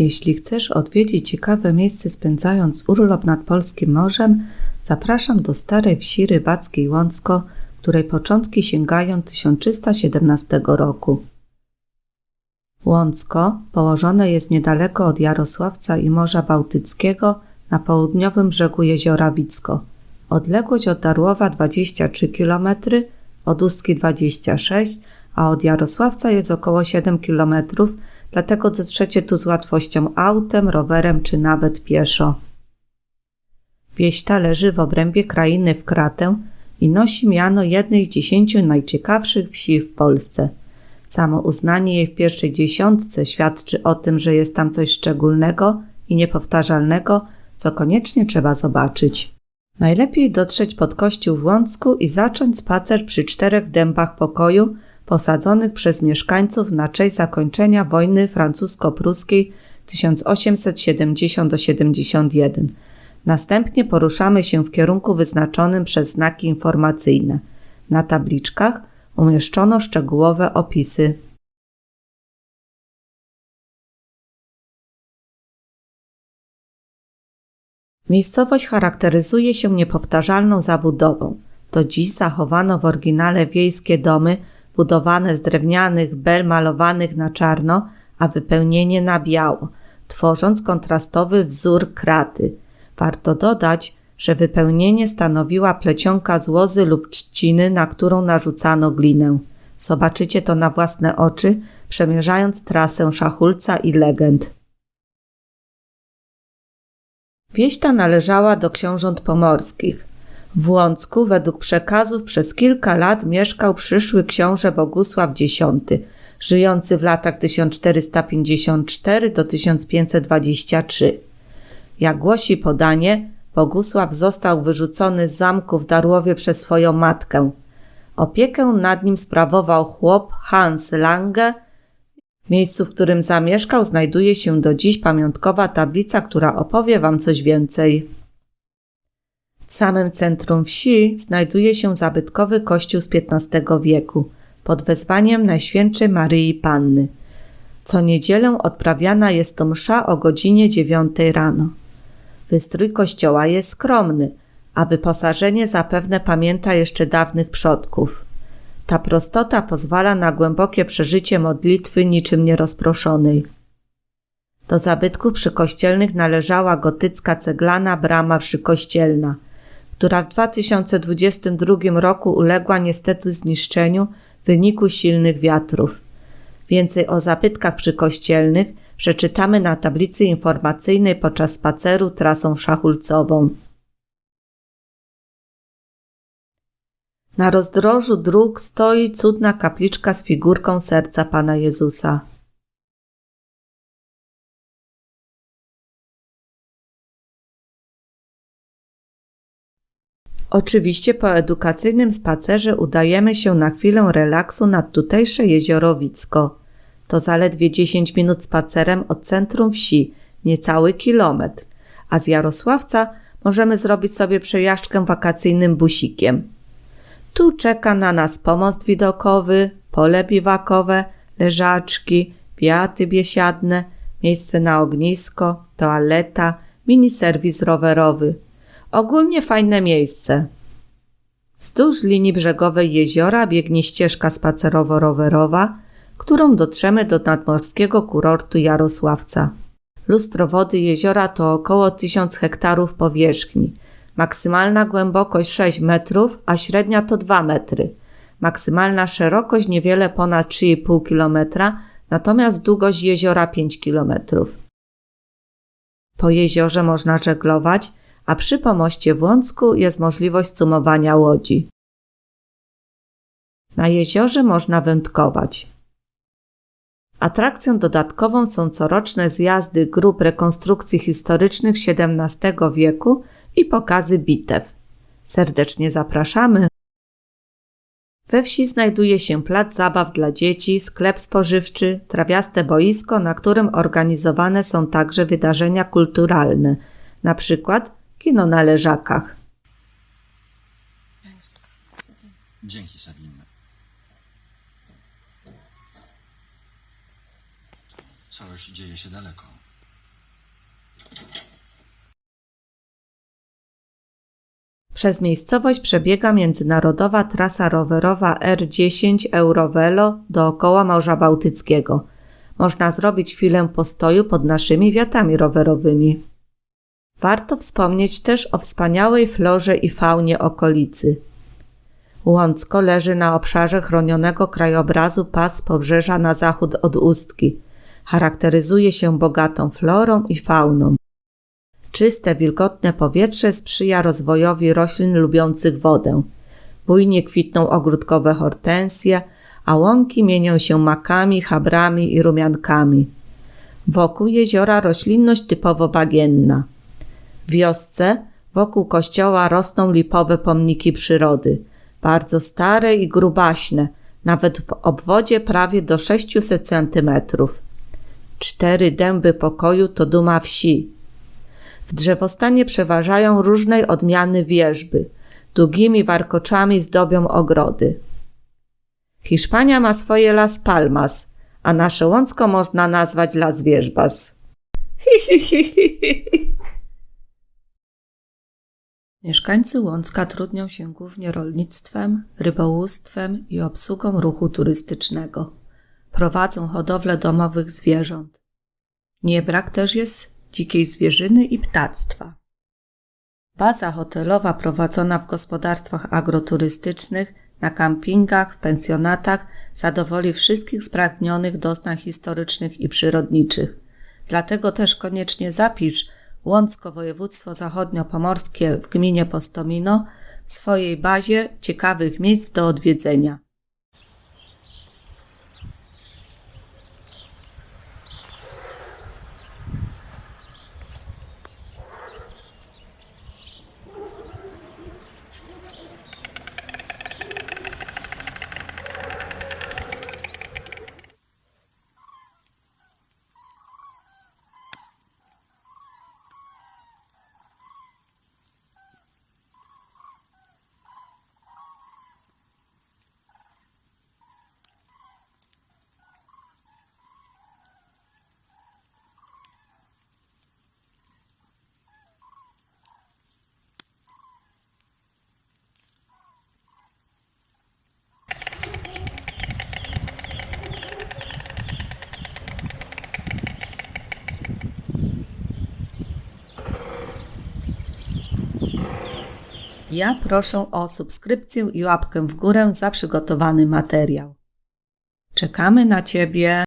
Jeśli chcesz odwiedzić ciekawe miejsce spędzając urlop nad polskim morzem, zapraszam do starej wsi rybackiej Łącko, której początki sięgają 1317 roku. Łącko położone jest niedaleko od Jarosławca i Morza Bałtyckiego na południowym brzegu jeziora Wicko. Odległość od Darłowa 23 km, od Ustki 26, a od Jarosławca jest około 7 km, dlatego dotrzecie tu z łatwością autem, rowerem czy nawet pieszo. Wieś ta leży w obrębie krainy w Kratę i nosi miano jednej z dziesięciu najciekawszych wsi w Polsce. Samo uznanie jej w pierwszej dziesiątce świadczy o tym, że jest tam coś szczególnego i niepowtarzalnego, co koniecznie trzeba zobaczyć. Najlepiej dotrzeć pod kościół w Łącku i zacząć spacer przy czterech dębach pokoju, posadzonych przez mieszkańców na cześć zakończenia wojny francusko-pruskiej 1870-71. Następnie poruszamy się w kierunku wyznaczonym przez znaki informacyjne. Na tabliczkach umieszczono szczegółowe opisy. Miejscowość charakteryzuje się niepowtarzalną zabudową. Do dziś zachowano w oryginale wiejskie domy budowane z drewnianych bel malowanych na czarno, a wypełnienie na biało, tworząc kontrastowy wzór kraty. Warto dodać, że wypełnienie stanowiła plecionka z łozy lub trzciny, na którą narzucano glinę. Zobaczycie to na własne oczy, przemierzając trasę szachulca i legend. Wieś ta należała do książąt pomorskich. W Łącku według przekazów przez kilka lat mieszkał przyszły książę Bogusław X, żyjący w latach 1454 do 1523. Jak głosi podanie, Bogusław został wyrzucony z zamku w Darłowie przez swoją matkę. Opiekę nad nim sprawował chłop Hans Lange. W miejscu, w którym zamieszkał, znajduje się do dziś pamiątkowa tablica, która opowie wam coś więcej. W samym centrum wsi znajduje się zabytkowy kościół z XV wieku pod wezwaniem Najświętszej Maryi Panny. Co niedzielę odprawiana jest to msza o godzinie 9 rano. Wystrój kościoła jest skromny, a wyposażenie zapewne pamięta jeszcze dawnych przodków. Ta prostota pozwala na głębokie przeżycie modlitwy niczym nierozproszonej. Do zabytków przykościelnych należała gotycka ceglana brama przykościelna, która w 2022 roku uległa niestety zniszczeniu w wyniku silnych wiatrów. Więcej o zabytkach przykościelnych przeczytamy na tablicy informacyjnej podczas spaceru trasą szachulcową. Na rozdrożu dróg stoi cudna kapliczka z figurką serca Pana Jezusa. Oczywiście po edukacyjnym spacerze udajemy się na chwilę relaksu nad tutejsze jezioro Wicko. To zaledwie 10 minut spacerem od centrum wsi, niecały kilometr, a z Jarosławca możemy zrobić sobie przejażdżkę wakacyjnym busikiem. Tu czeka na nas pomost widokowy, pole biwakowe, leżaczki, wiaty biesiadne, miejsce na ognisko, toaleta, mini serwis rowerowy. Ogólnie fajne miejsce. Wzdłuż linii brzegowej jeziora biegnie ścieżka spacerowo-rowerowa, którą dotrzemy do nadmorskiego kurortu Jarosławca. Lustro wody jeziora to około 1000 hektarów powierzchni. Maksymalna głębokość 6 metrów, a średnia to 2 metry. Maksymalna szerokość niewiele ponad 3,5 km, natomiast długość jeziora 5 km. Po jeziorze można żeglować, a przy pomoście w Łącku jest możliwość sumowania łodzi. Na jeziorze można wędkować. Atrakcją dodatkową są coroczne zjazdy grup rekonstrukcji historycznych XVII wieku i pokazy bitew. Serdecznie zapraszamy. We wsi znajduje się plac zabaw dla dzieci, sklep spożywczy, trawiaste boisko, na którym organizowane są także wydarzenia kulturalne, na przykład Kino na leżakach. Dzięki, Sabine. Coś dzieje się daleko. Przez miejscowość przebiega międzynarodowa trasa rowerowa R10 Eurovelo dookoła Morza Bałtyckiego. Można zrobić chwilę postoju pod naszymi wiatami rowerowymi. Warto wspomnieć też o wspaniałej florze i faunie okolicy. Łącko leży na obszarze chronionego krajobrazu pas pobrzeża na zachód od Ustki. Charakteryzuje się bogatą florą i fauną. Czyste, wilgotne powietrze sprzyja rozwojowi roślin lubiących wodę. Bujnie kwitną ogródkowe hortensje, a łąki mienią się makami, chabrami i rumiankami. Wokół jeziora roślinność typowo bagienna. Wiosce wokół kościoła rosną lipowe pomniki przyrody, bardzo stare i grubaśne, nawet w obwodzie prawie do 600 centymetrów. Cztery dęby pokoju to duma wsi. W drzewostanie przeważają różnej odmiany wierzby. Długimi warkoczami zdobią ogrody. Hiszpania ma swoje Las Palmas, a nasze Łącko można nazwać Las Wierzbas. Mieszkańcy Łącka trudnią się głównie rolnictwem, rybołówstwem i obsługą ruchu turystycznego. Prowadzą hodowlę domowych zwierząt. Nie brak też jest dzikiej zwierzyny i ptactwa. Baza hotelowa prowadzona w gospodarstwach agroturystycznych, na kampingach, pensjonatach zadowoli wszystkich spragnionych doznań historycznych i przyrodniczych. Dlatego też koniecznie zapisz Łącko Województwo Zachodniopomorskie w gminie Postomino w swojej bazie ciekawych miejsc do odwiedzenia. Ja proszę o subskrypcję i łapkę w górę za przygotowany materiał. Czekamy na Ciebie.